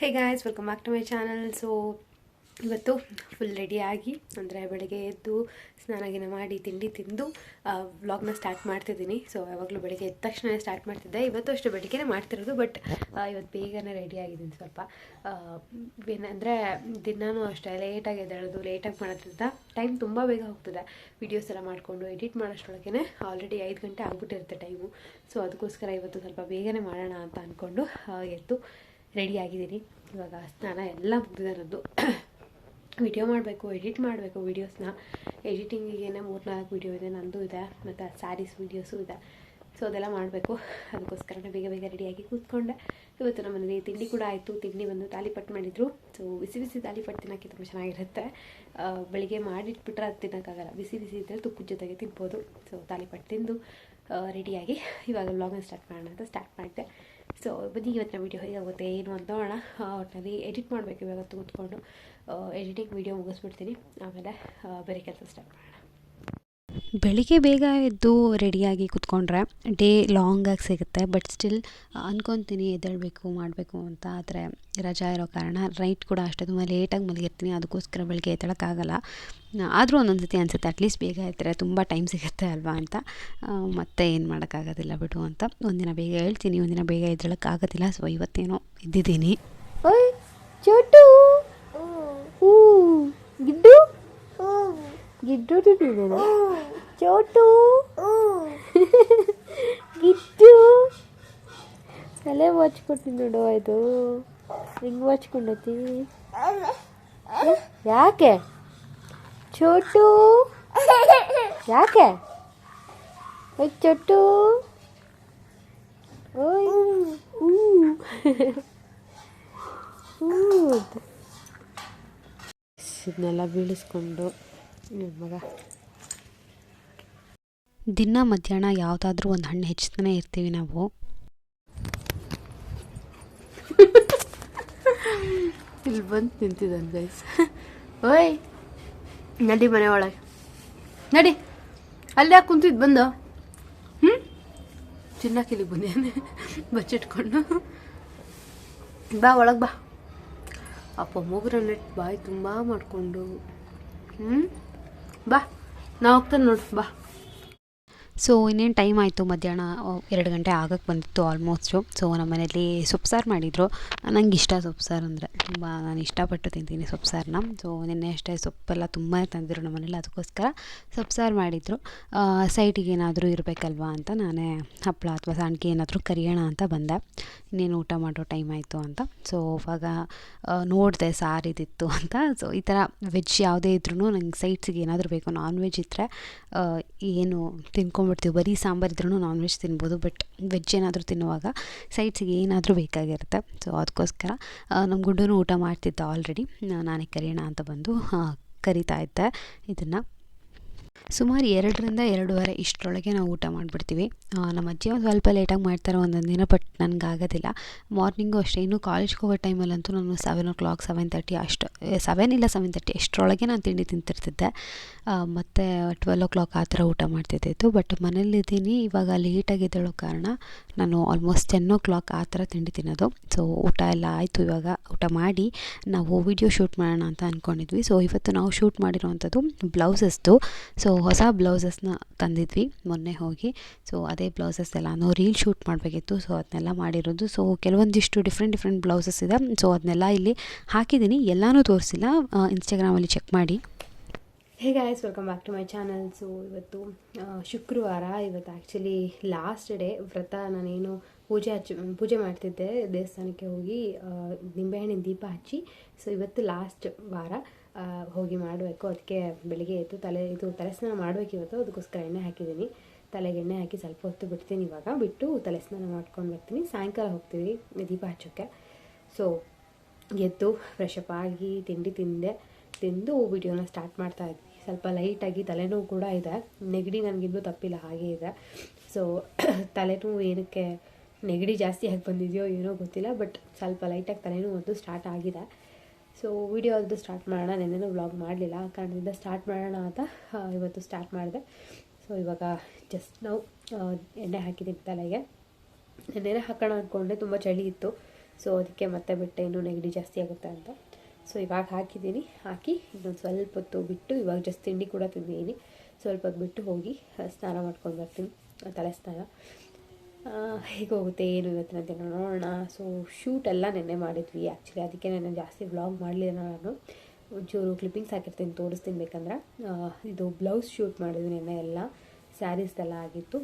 Hey guys welcome back to my channel so ಇವತ್ತು full ರೆಡಿಯಾಗಿ ಅಂದರೆ ಬೆಳಗ್ಗೆ ಎದ್ದು ಸ್ನಾನ ಗಿನ ಮಾಡಿ ತಿಂಡಿ ತಿಂದು ವ್ಲಾಗ್ನ ಸ್ಟಾರ್ಟ್ ಮಾಡ್ತಿದ್ದೀನಿ. ಸೊ ಯಾವಾಗಲೂ ಬೆಳಗ್ಗೆ ಎದ್ದ ತಕ್ಷಣ ಸ್ಟಾರ್ಟ್ ಮಾಡ್ತಿದ್ದೆ. ಇವತ್ತು ಅಷ್ಟು ಬೆಳಗ್ಗೆನೇ ಮಾಡ್ತಿರೋದು ಬಟ್ ಇವತ್ತು ಬೇಗನೆ ರೆಡಿ ಆಗಿದ್ದೀನಿ ಸ್ವಲ್ಪ. ಏನಂದರೆ ದಿನಾನು ಅಷ್ಟೇ ಲೇಟಾಗಿ ಎದ್ದೇಳೋದು ಲೇಟಾಗಿ ಮಾಡೋದ್ರಿಂದ ಟೈಮ್ ತುಂಬ ಬೇಗ ಹೋಗ್ತದೆ. ವೀಡಿಯೋಸ್ ಎಲ್ಲ ಮಾಡಿಕೊಂಡು ಎಡಿಟ್ ಮಾಡೋಷ್ಟೊಳಗೇ ಆಲ್ರೆಡಿ ಐದು ಗಂಟೆ ಆಗ್ಬಿಟ್ಟಿರುತ್ತೆ ಟೈಮು ಸೊ ಅದಕ್ಕೋಸ್ಕರ ಇವತ್ತು ಸ್ವಲ್ಪ ಬೇಗನೆ ಮಾಡೋಣ ಅಂತ ಅಂದ್ಕೊಂಡು ಎದ್ದು ರೆಡಿ ಆಗಿದ್ದೀನಿ. ಇವಾಗ ಸ್ನಾನ ಎಲ್ಲ ಮುಗಿದಿದೆ ನನ್ನದು ವಿಡಿಯೋ ಮಾಡಬೇಕು ಎಡಿಟ್ ಮಾಡಬೇಕು ವೀಡಿಯೋಸ್ನ ಎಡಿಟಿಂಗಿಗೇನೆ ಮೂರ್ನಾಲ್ಕು ವೀಡಿಯೋ ಇದೆ, ನಂದು ಇದೆ, ಮತ್ತು ಸ್ಯಾರೀಸ್ ವೀಡಿಯೋಸು ಇದೆ. ಸೊ ಅದೆಲ್ಲ ಮಾಡಬೇಕು. ಅದಕ್ಕೋಸ್ಕರನೇ ಬೇಗ ಬೇಗ ರೆಡಿಯಾಗಿ ಕೂತ್ಕೊಂಡೆ. ಇವತ್ತು ನಮ್ಮ ಮನೇಲಿ ತಿಂಡಿ ಕೂಡ ಆಯಿತು. ತಿಂಡಿ ಬಂದು ತಾಲಿಪಟ್ಟು ಮಾಡಿದರು. ಸೊ ಬಿಸಿ ಬಿಸಿ ತಾಲಿಪಟ್ಟು ತಿನ್ನೋಕ್ಕೆ ತುಂಬ ಚೆನ್ನಾಗಿರುತ್ತೆ. ಬೆಳಿಗ್ಗೆ ಮಾಡಿಟ್ಬಿಟ್ರೆ ಅದು ತಿನ್ನೋಕ್ಕಾಗಲ್ಲ. ಬಿಸಿ ಬಿಸಿ ಇದ್ದರೆ ತುಪ್ಪ ಜೊತೆಗೆ ತಿನ್ಬೋದು. ಸೊ ತಾಲಿಪಟ್ಟು ತಿಂದು ರೆಡಿಯಾಗಿ ಇವಾಗ ವ್ಲಾಗ್ನ ಸ್ಟಾರ್ಟ್ ಮಾಡೋಣ ಅಂತ ಸ್ಟಾರ್ಟ್ ಮಾಡಿದೆ. ಸೊ ಬನ್ನಿ, ಇವತ್ತಿನ ವೀಡಿಯೋ ಹೇಗಾಗುತ್ತೆ ಏನು ಅಂತ ನೋಡೋಣ. ಒಟ್ಟಿನಲ್ಲಿ ಎಡಿಟ್ ಮಾಡಬೇಕು ಇವಾಗ ಕೂತ್ಕೊಂಡು. ಎಡಿಟಿಂಗ್ ವೀಡಿಯೋ ಮುಗಿಸ್ಬಿಡ್ತೀನಿ. ಆಮೇಲೆ ಬೇರೆ ಕೆಲಸ ಸ್ಟಾರ್ಟ್ ಮಾಡೋಣ. ಬೆಳಿಗ್ಗೆ ಬೇಗ ಎದ್ದು ರೆಡಿಯಾಗಿ ಕುತ್ಕೊಂಡ್ರೆ ಡೇ ಲಾಂಗಾಗಿ ಸಿಗುತ್ತೆ, ಬಟ್ ಸ್ಟಿಲ್ ಅಂದ್ಕೊತೀನಿ ಎದ್ದೇಳಬೇಕು, ಮಾಡಬೇಕು ಅಂತ ಆದರೆ ರಜಾ ಇರೋ ಕಾರಣ ರೈಟ್ ಕೂಡ ಅಷ್ಟೇ, ತುಂಬ ಲೇಟಾಗಿ ಮಲಗಿರ್ತೀನಿ, ಅದಕ್ಕೋಸ್ಕರ ಬೆಳಿಗ್ಗೆ ಎದ್ದೇಳೋಕ್ಕಾಗಲ್ಲ. ಆದರೂ ಒಂದೊಂದು ಸತಿ ಅನಿಸುತ್ತೆ ಅಟ್ಲೀಸ್ಟ್ ಬೇಗ ಎದ್ದರೆ ತುಂಬ ಟೈಮ್ ಸಿಗುತ್ತೆ ಅಲ್ವಾ ಅಂತ. ಮತ್ತೆ ಏನು ಮಾಡೋಕ್ಕಾಗೋದಿಲ್ಲ ಬಿಡು ಅಂತ. ಒಂದಿನ ಬೇಗ ಹೇಳ್ತೀನಿ, ಒಂದಿನ ಬೇಗ ಎದ್ದೇಳೋಕ್ಕಾಗೋದಿಲ್ಲ ಸೊ ಇವತ್ತೇನೋ ಇದ್ದಿದ್ದೀನಿ ಚೋಟು ಹೂ ಗಿಡ್ಡು ಗಿಡ್ಡು ಚೋಟು. ಗಿಡ್ಡು. ತಲೆ ವಾಚ್ಕೊಡ್ತೀನಿ ನೋಡು ಇದು. ಹಿಂಗೆ ವಾಚ್ಕೊಂಡತಿ ಯಾಕೆ? ಚೋಟು. ಯಾಕೆ? ಓಯ್ ಚೋಟು. ಓಯ್. ಇದನ್ನೆಲ್ಲ ಬೀಳಿಸ್ಕೊಂಡು ಮಗ. ದಿನ ಮಧ್ಯಾಹ್ನ ಯಾವುದಾದ್ರೂ ಒಂದು ಹಣ್ಣು ಹೆಚ್ಚುತ್ತಾನೆ ಇರ್ತೀವಿ ನಾವು. ಇಲ್ಲಿ ಬಂದು ನಿಂತಿದ್ದಾನೆ ಗೈಸ್ ಓಯ್ ನಡಿ ಮನೆ ಒಳಗೆ. ನಡಿ ಅಲ್ಲಿ ಯಾಕೆ ಕುಂತಿದ್ದು ಬಂದು? ಹ್ಞೂ ಚಿನ್ನಕ್ಕೆ ಇಲ್ಲಿಗೆ ಬಂದೇನೆ ಬಚ್ಚಿಟ್ಕೊಂಡು ಬಾ ಒಳಗೆ ಬಾ. ಅಪ್ಪ ಮೂಗ್ರನ್ನೆಟ್ ಬಾಯಿ ತುಂಬ ಮಾಡಿಕೊಂಡು. ಹ್ಞೂ ಬಾ ನಾ ಹೋಗ್ತಾನೆ ನೋಡು ಬಾ. ಸೊ ಇನ್ನೇನು ಟೈಮ್ ಆಯಿತು? ಮಧ್ಯಾಹ್ನ ಎರಡು ಗಂಟೆ ಆಗಕ್ಕೆ ಬಂದಿತ್ತು ಆಲ್ಮೋಸ್ಟು ಸೊ ನಮ್ಮ ಮನೇಲಿ ಸೊಪ್ಪು ಸಾರು ಮಾಡಿದರು. ನಂಗೆ ಇಷ್ಟ ಸೊಪ್ಪು ಸಾರು ಅಂದರೆ ತುಂಬ ನಾನು ಇಷ್ಟಪಟ್ಟು ತಿಂತೀನಿ ಸೊಪ್ಪು ಸಾರನ್ನ ಸೊ ನಿನ್ನೆ ಅಷ್ಟೇ ಸೊಪ್ಪೆಲ್ಲ ತುಂಬ ತಂದಿದ್ರು ನಮ್ಮ ಮನೇಲಿ ಅದಕ್ಕೋಸ್ಕರ ಸೊಪ್ಪು ಸಾರು ಮಾಡಿದರು. ಸೈಟಿಗೆ ಏನಾದರೂ ಇರಬೇಕಲ್ವಾ ಅಂತ ನಾನೇ ಹಪ್ಪಳ ಅಥವಾ ಸಾಣಿಗೆ ಏನಾದರೂ ಕರಿಯೋಣ ಅಂತ ಬಂದೆ. ಇನ್ನೇನು ಊಟ ಮಾಡೋ ಟೈಮ್ ಆಯಿತು ಅಂತ. ಸೊ ಅವಾಗ ನೋಡಿದೆ ಸಾರು ಇದಿತ್ತು ಅಂತ. ಸೊ ಈ ಥರ ವೆಜ್ ಯಾವುದೇ ಇದ್ರೂ ನಂಗೆ ಸೈಟ್ಸಿಗೆ ಏನಾದರೂ ಬೇಕು ನಾನ್ ವೆಜ್ ಇದ್ದರೆ ಏನು ತಿನ್ಕೊಂಡ್ಬಿಡ್ತೀವಿ ಬರೀ ಸಾಂಬಾರು ಇದ್ರೂ ನಾನ್ ವೆಜ್ ತಿನ್ಬೋದು ಬಟ್ ವೆಜ್ ಏನಾದರೂ ತಿನ್ನುವಾಗ ಸೈಡ್ಸಿಗೆ ಏನಾದರೂ ಬೇಕಾಗಿರುತ್ತೆ. ಸೊ ಅದಕ್ಕೋಸ್ಕರ ನಮ್ಮ ಗುಡ್ಡೂ ಊಟ ಮಾಡ್ತಿದ್ದ ಆಲ್ರೆಡಿ ನಾನೇ ಕರಿಯೋಣ ಅಂತ ಬಂದು ಕರಿತಾ ಇದ್ದೆ. ಇದನ್ನು ಸುಮಾರು ಎರಡರಿಂದ ಎರಡೂವರೆ ಇಷ್ಟರೊಳಗೆ ನಾವು ಊಟ ಮಾಡಿಬಿಡ್ತೀವಿ. ನಮ್ಮ ಅಜ್ಜಿ ಒಂದು ಸ್ವಲ್ಪ ಲೇಟಾಗಿ ಮಾಡ್ತಾರೆ ಒಂದೊಂದು ದಿನ ಬಟ್ ನನಗಾಗೋದಿಲ್ಲ. ಮಾರ್ನಿಂಗು ಅಷ್ಟೇ, ಇನ್ನೂ ಕಾಲೇಜ್ಗೆ ಹೋಗೋ ಟೈಮಲ್ಲಂತೂ ನಾನು seven o'clock seven thirty ಅಷ್ಟು ಸೆವೆನ್ ಇಲ್ಲ ಸೆವೆನ್ ತರ್ಟಿ ಅಷ್ಟರೊಳಗೆ ನಾನು ತಿಂಡಿ ತಿಂತಿರ್ತಿದ್ದೆ. ಮತ್ತು ಟ್ವೆಲ್ ಓ ಕ್ಲಾಕ್ ಆ ಥರ ಊಟ ಮಾಡ್ತಿದ್ದಿತ್ತು ಬಟ್ ಮನೇಲಿದ್ದೀನಿ, ಇವಾಗ ಲೇಟಾಗಿ ಎದ್ದೇಳೋ ಕಾರಣ ನಾನು ಆಲ್ಮೋಸ್ಟ್ ಟೆನ್ ಓ ಕ್ಲಾಕ್ ಆ ಥರ ತಿಂಡಿ ತಿನ್ನೋದು. ಸೊ ಊಟ ಎಲ್ಲ ಆಯಿತು ಇವಾಗ, ಊಟ ಮಾಡಿ ನಾವು ವಿಡಿಯೋ ಶೂಟ್ ಮಾಡೋಣ ಅಂತ ಅಂದ್ಕೊಂಡಿದ್ವಿ ಸೊ ಇವತ್ತು ನಾವು ಶೂಟ್ ಮಾಡಿರೋವಂಥದ್ದು ಬ್ಲೌಸಸ್ದು. ಸೊ ಹೊಸ ಬ್ಲೌಸಸ್ನ ತಂದಿದ್ವಿ, ಮೊನ್ನೆ ಹೋಗಿ. ಸೊ ಅದೇ ಬ್ಲೌಸಸ್ ಎಲ್ಲನೂ ರೀಲ್ ಶೂಟ್ ಮಾಡಬೇಕಿತ್ತು. ಸೊ ಅದನ್ನೆಲ್ಲ ಮಾಡಿರೋದು. ಸೊ ಕೆಲವೊಂದಿಷ್ಟು ಡಿಫ್ರೆಂಟ್ ಡಿಫ್ರೆಂಟ್ ಬ್ಲೌಸಸ್ ಇದೆ. ಸೊ ಅದನ್ನೆಲ್ಲ ಇಲ್ಲಿ ಹಾಕಿದ್ದೀನಿ. ಎಲ್ಲನೂ ತೋರಿಸಿಲ್ಲ. ಇನ್ಸ್ಟಾಗ್ರಾಮಲ್ಲಿ ಚೆಕ್ ಮಾಡಿ. Hey guys welcome back to my channel so ಇವತ್ತು ಶುಕ್ರವಾರ. ಇವತ್ತು ಆ್ಯಕ್ಚುಲಿ ಲಾಸ್ಟ್ ಡೇ ವ್ರತ ನಾನೇನು ಪೂಜೆ ಹಚ್ಚಿ, ಪೂಜೆ ಮಾಡ್ತಿದ್ದೆ ದೇವಸ್ಥಾನಕ್ಕೆ ಹೋಗಿ ನಿಂಬೆಹಣ್ಣಿನ ದೀಪ ಹಚ್ಚಿ. ಸೊ ಇವತ್ತು ಲಾಸ್ಟ್ ವಾರ. ಹೋಗಿ ಮಾಡಬೇಕು. ಅದಕ್ಕೆ ಬೆಳಿಗ್ಗೆ ಎದ್ದು ತಲೆ, ಇದು ತಲೆ ಸ್ನಾನ ಮಾಡಬೇಕು ಇವತ್ತು. ಅದಕ್ಕೋಸ್ಕರ ಎಣ್ಣೆ ಹಾಕಿದ್ದೀನಿ. ತಲೆಗೆ ಎಣ್ಣೆ ಹಾಕಿ ಸ್ವಲ್ಪ ಹೊತ್ತು ಬಿಡ್ತೀನಿ ಇವಾಗ. ಬಿಟ್ಟು ತಲೆ ಸ್ನಾನ ಮಾಡ್ಕೊಂಡು ಬರ್ತೀನಿ. ಸಾಯಂಕಾಲ ಹೋಗ್ತೀವಿ ದೀಪ ಹಚ್ಚೋಕ್ಕೆ. ಸೊ ಎದ್ದು ಫ್ರೆಶ್ ಅಪ್ ಆಗಿ ತಿಂಡಿ ತಿಂದೆ. ತಿಂದು ವಿಡಿಯೋನ ಸ್ಟಾರ್ಟ್ ಮಾಡ್ತಾ ಇದ್ವಿ. ಸ್ವಲ್ಪ ಲೈಟಾಗಿ ತಲೆನೋವು ಕೂಡ ಇದೆ. ನೆಗಡಿ ನನಗಿನ್ನೂ ತಪ್ಪಿಲ್ಲ, ಹಾಗೇ ಇದೆ. ಸೊ ತಲೆನೋವು ಏನಕ್ಕೆ ನೆಗಡಿ ಜಾಸ್ತಿ ಆಗಿ ಬಂದಿದೆಯೋ ಏನೋ ಗೊತ್ತಿಲ್ಲ ಬಟ್ ಸ್ವಲ್ಪ ಲೈಟಾಗಿ ತಲೆನೋವು ಒಂದು ಸ್ಟಾರ್ಟ್ ಆಗಿದೆ. ಸೊ ವಿಡಿಯೋ ಅದು ಸ್ಟಾರ್ಟ್ ಮಾಡೋಣ. ನಿನ್ನೆನೂ ವ್ಲಾಗ್ ಮಾಡಲಿಲ್ಲ. ಆ ಕಾರಣದಿಂದ ಸ್ಟಾರ್ಟ್ ಮಾಡೋಣ ಅಂತ ಇವತ್ತು ಸ್ಟಾರ್ಟ್ ಮಾಡಿದೆ. ಸೊ ಇವಾಗ ಜಸ್ಟ್ ನಾವು ಎಣ್ಣೆ ಹಾಕಿದ್ದೀನಿ ತಲೆಗೆ. ನೆನ್ನೆನೇ ಹಾಕೋಣ ಅಂದ್ಕೊಂಡೆ ತುಂಬ ಚಳಿ ಇತ್ತು. ಸೊ ಅದಕ್ಕೆ ಮತ್ತೆ ಬಿಟ್ಟೆ. ಇನ್ನೂ ನೆಗಡಿ ಜಾಸ್ತಿ ಆಗುತ್ತೆ ಅಂತ. ಸೊ ಇವಾಗ ಹಾಕಿದ್ದೀನಿ ಹಾಕಿ ಇನ್ನೊಂದು ಸ್ವಲ್ಪ ಹೊತ್ತು ಬಿಟ್ಟು, ಇವಾಗ ಜಸ್ಟ್ ತಿಂಡಿ ಕೂಡ ತಿಂದಿದ್ದೀನಿ ಸ್ವಲ್ಪ ಬಿಟ್ಟು ಹೋಗಿ, ಸ್ನಾನ ಮಾಡ್ಕೊಂಡು ಬರ್ತೀನಿ. ತಲೆ ಸ್ನಾನ. ಹೇಗೆ ಹೋಗುತ್ತೆ, ಏನು ಇವತ್ತಿನ ನೋಡೋಣ. ಸೊ ಶೂಟ್ ಎಲ್ಲ ನೆನ್ನೆ ಮಾಡಿದ್ವಿ ಆ್ಯಕ್ಚುಲಿ ಅದಕ್ಕೆ ನಾನು ಜಾಸ್ತಿ ವ್ಲಾಗ್ ಮಾಡಲಿಲ್ಲ ನಾನು. ಒಂಚೂರು ಕ್ಲಿಪ್ಪಿಂಗ್ಸ್ ಹಾಕಿರ್ತೀನಿ, ತೋರಿಸ್ತೀನಿ ಬೇಕಂದ್ರೆ. ಇದು ಬ್ಲೌಸ್ ಶೂಟ್ ಮಾಡಿದ್ವಿ ನೆನ್ನೆ ಎಲ್ಲ. ಸ್ಯಾರೀಸ್ದೆಲ್ಲ ಆಗಿತ್ತು.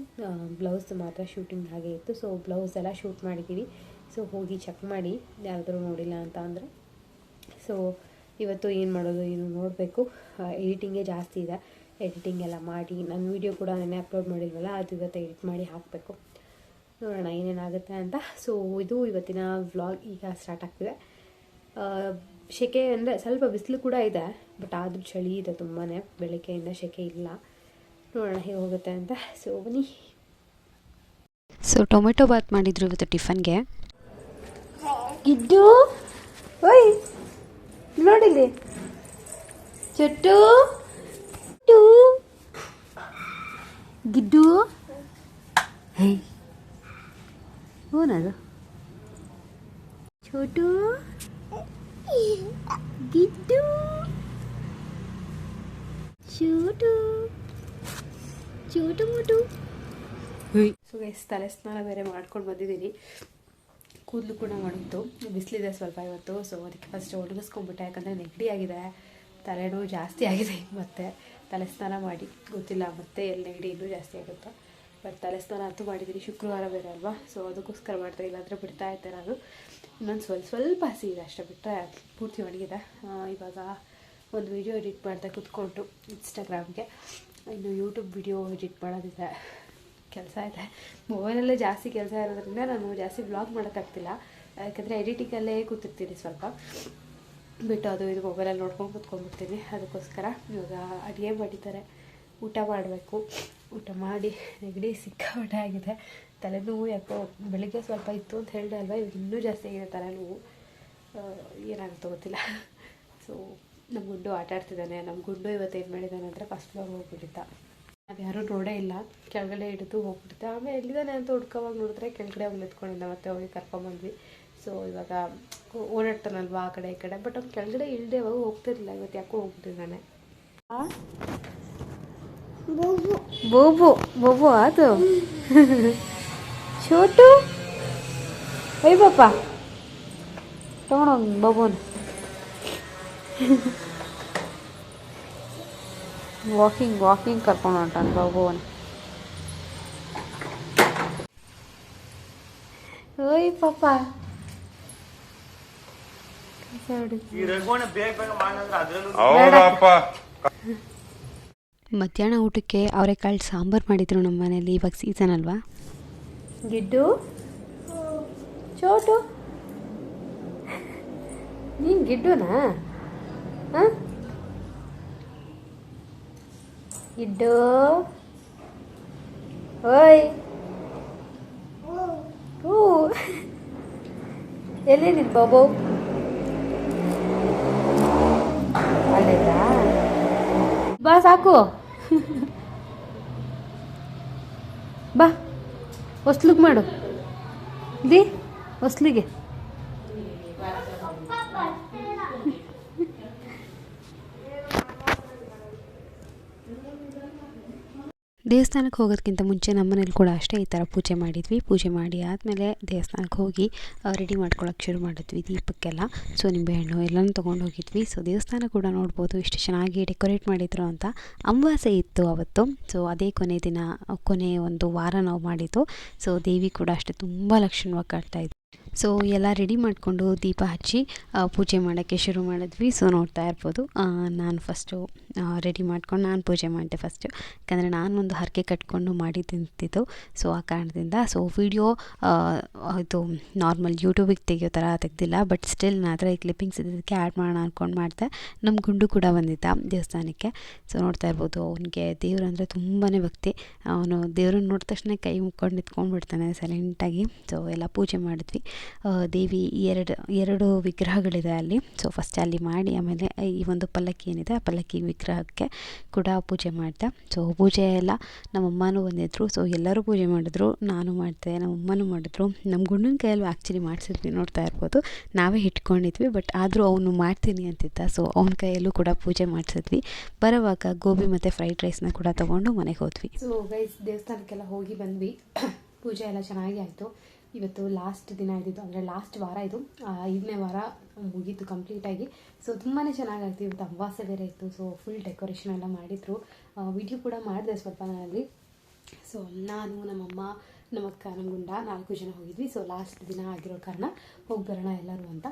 ಬ್ಲೌಸ್ ಮಾತ್ರ ಶೂಟಿಂಗ್ ಹಾಗೆ ಇತ್ತು. ಸೊ ಬ್ಲೌಸ್ ಎಲ್ಲ ಶೂಟ್ ಮಾಡಿದ್ದೀವಿ ಸೊ ಹೋಗಿ ಚೆಕ್ ಮಾಡಿ, ಯಾರಾದರೂ ನೋಡಿಲ್ಲ ಅಂತ ಅಂದರೆ. ಸೊ ಇವತ್ತು ಏನು ಮಾಡೋದು, ಏನು ನೋಡಬೇಕು. ಎಡಿಟಿಂಗೇ ಜಾಸ್ತಿ ಇದೆ. ಎಡಿಟಿಂಗ್ ಎಲ್ಲ ಮಾಡಿ ನನ್ನ ವೀಡಿಯೋ ಕೂಡ ನೆನ್ನೆ ಅಪ್ಲೋಡ್ ಮಾಡಿಲ್ವಲ್ಲ, ಅದು ಇವತ್ತು ಎಡಿಟ್ ಮಾಡಿ ಹಾಕಬೇಕು. ನೋಡೋಣ ಏನೇನಾಗುತ್ತೆ ಅಂತ. ಸೊ ಇದು ಇವತ್ತಿನ ವ್ಲಾಗ್ ಈಗ ಸ್ಟಾರ್ಟ್ ಆಗ್ತಿದೆ. ಸೆಕೆ ಅಂದರೆ ಸ್ವಲ್ಪ ಬಿಸಿಲು ಕೂಡ ಇದೆ ಬಟ್ ಆದರೂ ಚಳಿ ಇದೆ ತುಂಬಾ ಬೆಳಗ್ಗೆಯಿಂದ ಸೆಕೆ ಇಲ್ಲ. ನೋಡೋಣ ಹೇಗೆ ಹೋಗುತ್ತೆ ಅಂತ. ಸೊ ಬನ್ನಿ. ಸೊ ಟೊಮೆಟೊ ಬಾತ್ ಮಾಡಿದ್ರು ಇವತ್ತು ಟಿಫನ್ಗೆ. ಗಿಡ್ಡು. ಓಯ್ ನೋಡಿಲಿ ಚಟ್ಟು. ಟು ಗಿಡ್ಡು. ಹೇ. ಓನದು ಚೋಟು ಗಿಡ್ಡು? ಚೋಟು ಚೋಟು ಮೋಟು? ಸೊ ಎಸ್ ತಲೆ ಸ್ನಾನ ಬೇರೆ ಮಾಡ್ಕೊಂಡು ಬಂದಿದ್ದೀನಿ. ಕೂದಲು ಕೂಡ ಮಾಡಿತ್ತು ಬಿಸಿಲಿದೆ ಸ್ವಲ್ಪ ಇವತ್ತು. ಸೊ ಅದಕ್ಕೆ ಫಸ್ಟ್ ಒಣಗಿಸ್ಕೊಂಡ್ಬಿಟ್ಟೆ. ಯಾಕಂದರೆ ನೆಗಡಿ ಆಗಿದೆ. ತಲೆನೋವು ಜಾಸ್ತಿ ಆಗಿದೆ. ಮತ್ತೆ ತಲೆ ಸ್ನಾನ ಮಾಡಿ ಗೊತ್ತಿಲ್ಲ. ಮತ್ತೆ ಎಲ್ಲಿ ನೆಗಡಿ ಇನ್ನೂ ಜಾಸ್ತಿ ಆಗುತ್ತೆ? ಬಟ್ ತಲೆ ಸ್ನಾನ ಅಂತೂ ಮಾಡಿದ್ದೀನಿ ಶುಕ್ರವಾರ ಬೇರೆ ಅಲ್ವಾ? ಸೊ ಅದಕ್ಕೋಸ್ಕರ ಮಾಡ್ತಾ ಇಲ್ಲಾಂದರೆ ಬಿಡ್ತಾ ಇದ್ದೆ ನಾನು ಇನ್ನೊಂದು ಸ್ವಲ್ಪ ಸ್ವಲ್ಪ ಹಸಿ ಇದೆ ಅಷ್ಟೇ ಬಿಟ್ಟರೆ ಪೂರ್ತಿ ಒಣಗಿದೆ. ಇವಾಗ ಒಂದು ವಿಡಿಯೋ ಎಡಿಟ್ ಮಾಡ್ತಾ ಕೂತ್ಕೊಂಡು ಇನ್ಸ್ಟಾಗ್ರಾಮ್ಗೆ ಇನ್ನು ಯೂಟ್ಯೂಬ್ ವಿಡಿಯೋ ಎಡಿಟ್ ಮಾಡೋದಿದೆ. ಕೆಲಸ ಇದೆ. ಮೊಬೈಲಲ್ಲೇ ಜಾಸ್ತಿ ಕೆಲಸ ಇರೋದ್ರಿಂದ ನಾನು ಜಾಸ್ತಿ ಬ್ಲಾಗ್ ಮಾಡೋಕ್ಕಾಗ್ತಿಲ್ಲ. ಯಾಕಂದರೆ ಎಡಿಟಿಂಗಲ್ಲೇ ಕೂತಿರ್ತೀನಿ ಸ್ವಲ್ಪ. ಬಿಟ್ಟು ಅದು ಇದು ಮೊಬೈಲಲ್ಲಿ ನೋಡ್ಕೊಂಡು ಕೂತ್ಕೊಂಡ್ಬಿಡ್ತೀನಿ. ಅದಕ್ಕೋಸ್ಕರ ಇವಾಗ ಅಡುಗೆ ಮಾಡಿದ್ದಾರೆ. ಊಟ ಮಾಡಬೇಕು. ಊಟ ಮಾಡಿ ನೆಗಡಿ ಸಿಕ್ಕಾಪಟ್ಟೆ ಆಗಿದೆ. ತಲೆನೋವು ಯಾಕೋ ಬೆಳಿಗ್ಗೆ ಸ್ವಲ್ಪ ಇತ್ತು ಅಂತ ಹೇಳಿದೆ ಅಲ್ವಾ? ಇವಾಗ ಇನ್ನೂ ಜಾಸ್ತಿ ಆಗಿದೆ ತಲೆನೋವು. ಏನಾಗುತ್ತೆ ಗೊತ್ತಿಲ್ಲ. ಸೊ ನಮ್ಮ ಗುಂಡು ಆಟ ಆಡ್ತಿದ್ದಾನೆ. ನಮ್ಮ ಗುಂಡು ಇವತ್ತು ಏನು ಮಾಡಿದ್ದಾನೆ ಅಂದರೆ ಫಸ್ಟ್ ಫ್ಲೋರ್ ಹೋಗ್ಬಿಟ್ಟಿದ್ದ. ಅದು ಯಾರೂ ನೋಡೇ ಇಲ್ಲ. ಕೆಳಗಡೆ ಹಿಡಿದು ಹೋಗ್ಬಿಡುತ್ತೆ ಆಮೇಲೆ ಎಲ್ಲಿದ್ದಾನೆ ಅಂತ ಹುಡ್ಕೋವಾಗ ನೋಡಿದ್ರೆ ಕೆಳಗಡೆ ಹೋಗಿ ನಿಂತ್ಕೊಂಡಿದ್ದ. ಮತ್ತೆ ಹೋಗಿ ಕರ್ಕೊಂಬಂದ್ವಿ ಸೊ ಇವಾಗ ಓಡಾಡ್ತಾನಲ್ವಾ ಆ ಕಡೆ ಈ ಕಡೆ. ಬಟ್ ಅವ್ನು ಕೆಳಗಡೆ ಇಲ್ಲದೆ ಅವಾಗ ಹೋಗ್ತಿರ್ಲಿಲ್ಲ. ಇವತ್ತು ಯಾಕೋ ಹೋಗ್ಬಿಟ್ಟಿದ್ದಾನೆ. ಬೋಬು ಬೋಬು ಅದು ಚೋಟು ಅಯ್ಯ ಪಾಪ ತಗೊಂಡೋಗಿ ಬಾಬುನ. ವಾಕಿಂಗ್ ವಾಕಿಂಗ್ ಕರ್ಕೊಂಡು ಹೊಂಟಾನ ಬಾಬುವನ. ಓಯ್ ಪಾಪ. ಬೇಗ ಬೇಗ ಮಾಡಂದ್ರೆ ಅದ್ರಲ್ಲೂ ಮಧ್ಯಾಹ್ನ ಊಟಕ್ಕೆ ಅವರೆಕಾಳು ಸಾಂಬಾರು ಮಾಡಿದ್ರು ನಮ್ಮ ಮನೇಲಿ, ಇವಾಗ ಸೀಸನ್ ಅಲ್ವಾ? ಗಿಡ್ಡು? ಚೋಟು? ನೀನು ಗಿಡ್ಡುನಾ? ಗಿಡ್ಡು? ಓಯ್! ಹೂ. ಎಲ್ಲಿ ಬಾಬು? ಅಲ್ಲಿದ್ದ ಬಾ ಸಾಕು. ಬಾ ಹೊಸ್ಲಿಗೆ ಮಾಡು. ದಿ ಹೊಸ್ಲಿಗೆ. ದೇವಸ್ಥಾನಕ್ಕೆ ಹೋಗೋದಕ್ಕಿಂತ ಮುಂಚೆ ನಮ್ಮ ಮನೇಲಿ ಕೂಡ ಅಷ್ಟೇ ಈ ಥರ ಪೂಜೆ ಮಾಡಿದ್ವಿ. ಪೂಜೆ ಮಾಡಿ ಆದಮೇಲೆ ದೇವಸ್ಥಾನಕ್ಕೆ ಹೋಗಿ ರೆಡಿ ಮಾಡ್ಕೊಳ್ಳೋಕೆ ಶುರು ಮಾಡಿದ್ವಿ ದೀಪಕ್ಕೆಲ್ಲ. ಸೊ ನಿಂಬೆಹಣ್ಣು ಎಲ್ಲನೂ ತೊಗೊಂಡು ಹೋಗಿದ್ವಿ. ಸೊ ದೇವಸ್ಥಾನ ಕೂಡ ನೋಡ್ಬೋದು ಎಷ್ಟು ಚೆನ್ನಾಗಿ ಡೆಕೋರೇಟ್ ಮಾಡಿದ್ರು ಅಂತ. ಅಮಾವಾಸ್ಯೆ ಇತ್ತು ಅವತ್ತು. ಸೊ ಅದೇ ಕೊನೆ ದಿನ, ಕೊನೆ ಒಂದು ವಾರ ನಾವು ಮಾಡಿದ್ದು. ಸೊ ದೇವಿ ಕೂಡ ಅಷ್ಟೇ ತುಂಬ ಲಕ್ಷಣವಾಗಿ ಕಾಣ್ತಾ ಇದ್ವಿ ಸೊ ಎಲ್ಲ ರೆಡಿ ಮಾಡಿಕೊಂಡು ದೀಪ ಹಚ್ಚಿ ಪೂಜೆ ಮಾಡೋಕ್ಕೆ ಶುರು ಮಾಡಿದ್ವಿ. ಸೊ ನೋಡ್ತಾ ಇರ್ಬೋದು. ನಾನು ಫಸ್ಟು ರೆಡಿ ಮಾಡ್ಕೊಂಡು ನಾನು ಪೂಜೆ ಮಾಡಿದೆ ಫಸ್ಟು ಯಾಕಂದರೆ ಒಂದು ಹರಕೆ ಕಟ್ಕೊಂಡು ತಿಂತಿದ್ದು ಸೊ ಆ ಕಾರಣದಿಂದ ಸೊ ವಿಡಿಯೋ ಇದು ನಾರ್ಮಲ್ ಯೂಟ್ಯೂಬಿಗೆ ತೆಗಿಯೋ ಥರ ತೆಗ್ದಿಲ್ಲ. ಬಟ್ ಸ್ಟಿಲ್ ನಾನು ಈ ಕ್ಲಿಪ್ಪಿಂಗ್ಸ್ ಇದಕ್ಕೆ ಆ್ಯಡ್ ಮಾಡೋಣ ಅಂದ್ಕೊಂಡು ಮಾಡಿದೆ. ನಮ್ಮ ಗುಂಡು ಕೂಡ ಬಂದಿದ್ದ ದೇವಸ್ಥಾನಕ್ಕೆ. ಸೊ ನೋಡ್ತಾ ಇರ್ಬೋದು. ಅವನಿಗೆ ದೇವ್ರು ಅಂದರೆ ತುಂಬಾ ಭಕ್ತಿ. ಅವನು ದೇವ್ರನ್ನ ನೋಡಿದ ತಕ್ಷಣ ಕೈ ಮುಕ್ಕೊಂಡು ನಿಂತ್ಕೊಂಡ್ಬಿಡ್ತಾನೆ ಸೈಲೆಂಟಾಗಿ ಸೊ ಎಲ್ಲ ಪೂಜೆ ಮಾಡಿದ್ವಿ. ದೇವಿ ಎರಡು ಎರಡು ವಿಗ್ರಹಗಳಿದೆ ಅಲ್ಲಿ. ಸೊ ಫಸ್ಟ್ ಅಲ್ಲಿ ಮಾಡಿ, ಆಮೇಲೆ ಈ ಒಂದು ಪಲ್ಲಕ್ಕಿ ಏನಿದೆ, ಆ ಪಲ್ಲಕ್ಕಿ ವಿಗ್ರಹಕ್ಕೆ ಕೂಡ ಪೂಜೆ ಮಾಡಿದೆ. ಸೊ ಪೂಜೆ ಎಲ್ಲ ನಮ್ಮಮ್ಮನೂ ಬಂದಿದ್ದರು ಸೊ ಎಲ್ಲರೂ ಪೂಜೆ ಮಾಡಿದ್ರು, ನಾನು ಮಾಡಿದೆ, ನಮ್ಮಮ್ಮನೂ ಮಾಡಿದ್ರು. ನಮ್ಮ ಗುಂಡನ ಕೈಯಲ್ಲೂ ಆ್ಯಕ್ಚುಲಿ ಮಾಡಿಸಿದ್ವಿ, ನೋಡ್ತಾ ಇರ್ಬೋದು. ನಾವೇ ಇಟ್ಕೊಂಡಿದ್ವಿ ಬಟ್ ಆದರೂ ಅವನು ಮಾಡ್ತೀನಿ ಅಂತಿದ್ದ. ಸೊ ಅವನ ಕೈಯಲ್ಲೂ ಕೂಡ ಪೂಜೆ ಮಾಡಿಸಿದ್ವಿ. ಬರೋವಾಗ ಗೋಬಿ ಮತ್ತು ಫ್ರೈಡ್ ರೈಸ್ನ ಕೂಡ ತೊಗೊಂಡು ಮನೆಗೆ ಹೋದ್ವಿ. ಸೊ ಗೈಸ್ ದೇವಸ್ಥಾನಕ್ಕೆಲ್ಲ ಹೋಗಿ ಬಂದ್ವಿ. ಪೂಜೆ ಎಲ್ಲ ಚೆನ್ನಾಗಿ ಆಯಿತು. ಇವತ್ತು ಲಾಸ್ಟ್ ದಿನ ಇದ್ದಿದ್ದು, ಅಂದರೆ ಲಾಸ್ಟ್ ವಾರ ಇದು. ಐದನೇ ವಾರ ಮುಗೀತು ಕಂಪ್ಲೀಟಾಗಿ ಸೊ ತುಂಬಾ ಚೆನ್ನಾಗಾಯ್ತು ಇವತ್ತು ಅಮಾವಾಸ್ಯೆ ಬೇರೆ ಇತ್ತು. ಸೊ ಫುಲ್ ಡೆಕೋರೇಷನ್ ಎಲ್ಲ ಮಾಡಿದರು. ವಿಡಿಯೋ ಕೂಡ ಮಾಡಿದೆ ಸ್ವಲ್ಪ ನಾನಲ್ಲಿ. ಸೊ ನಾನು, ನಮ್ಮಮ್ಮ, ನಮ್ಮ ಅಕ್ಕ, ನಮ್ಮ ಗುಂಡ ನಾಲ್ಕು ಜನ ಹೋಗಿದ್ವಿ. ಸೊ ಲಾಸ್ಟ್ ದಿನ ಆಗಿರೋ ಕಾರಣ ಹೋಗಿ ಬರೋಣ ಎಲ್ಲರೂ ಅಂತ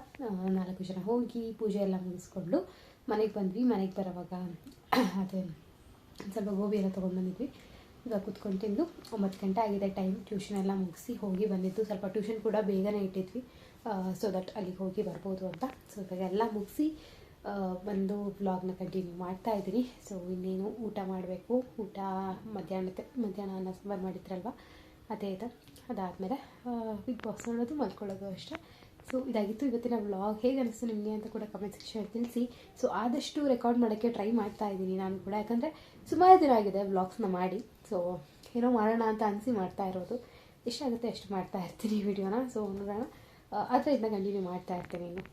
ನಾಲ್ಕು ಜನ ಹೋಗಿ ಪೂಜೆ ಎಲ್ಲ ಮುಗಿಸ್ಕೊಂಡು ಮನೆಗೆ ಬಂದ್ವಿ. ಮನೆಗೆ ಬರೋವಾಗ ಅದೇ ಸ್ವಲ್ಪ ಗೋಬಿ ಎಲ್ಲ ತೊಗೊಂಡು ಬಂದಿದ್ವಿ. ಇವಾಗ ಕುತ್ಕೊಂಡು ತಿಂದು ಒಂಬತ್ತು ಗಂಟೆ ಆಗಿದೆ ಟೈಮ್ ಟ್ಯೂಷನ್ ಎಲ್ಲ ಮುಗಿಸಿ ಹೋಗಿ ಬಂದಿದ್ದು. ಸ್ವಲ್ಪ ಟ್ಯೂಷನ್ ಕೂಡ ಬೇಗನೆ ಇಟ್ಟಿದ್ವಿ. ಸೊ ದಟ್ ಅಲ್ಲಿಗೆ ಹೋಗಿ ಬರ್ಬೋದು ಅಂತ. ಸೊ ಇವಾಗ ಎಲ್ಲ ಮುಗಿಸಿ ಬಂದು ವ್ಲಾಗ್ನ ಕಂಟಿನ್ಯೂ ಮಾಡ್ತಾ ಇದ್ದೀನಿ. ಸೊ ಇನ್ನೇನು ಊಟ ಮಾಡಬೇಕು? ಊಟ ಮಧ್ಯಾಹ್ನಕ್ಕೆ ಮಧ್ಯಾಹ್ನ ಅನ್ನ ಸಾಂಬಾರು ಮಾಡಿದ್ರಲ್ವ? ಅದೇ ಇದೆ. ಅದಾದಮೇಲೆ ಬಿಗ್ ಬಾಸ್ ನೋಡೋದು, ಮಲ್ಕೊಳ್ಳೋದು ಅಷ್ಟೇ. ಸೊ ಇದಾಗಿತ್ತು ಇವತ್ತಿನ ವ್ಲಾಗ್ ಹೇಗೆ ಅನಿಸ್ತು ನಿಮಗೆ ಅಂತ ಕೂಡ ಕಮೆಂಟ್ ಸೆಕ್ಷನ್ ತಿಳಿಸಿ. ಸೊ ಆದಷ್ಟು ರೆಕಾರ್ಡ್ ಮಾಡೋಕ್ಕೆ ಟ್ರೈ ಮಾಡ್ತಾ ಇದ್ದೀನಿ ನಾನು ಕೂಡ. ಯಾಕಂದರೆ ಸುಮಾರು ದಿನ ಆಗಿದೆ ವ್ಲಾಗ್ಸ್ನ ಮಾಡಿ. ಸೊ ಏನೋ ಮಾಡೋಣ ಅಂತ ಅನಿಸಿ ಮಾಡ್ತಾ ಇರೋದು. ಎಷ್ಟಾಗುತ್ತೆ ಅಷ್ಟು ಮಾಡ್ತಾ ಇರ್ತೀನಿ ವಿಡಿಯೋನ. ಸೊ ನೋಡೋಣ. ಆ ಥರ ಇದನ್ನ ಕಂಟಿನ್ಯೂ ಮಾಡ್ತಾ ಇರ್ತೀನಿ ಇನ್ನು.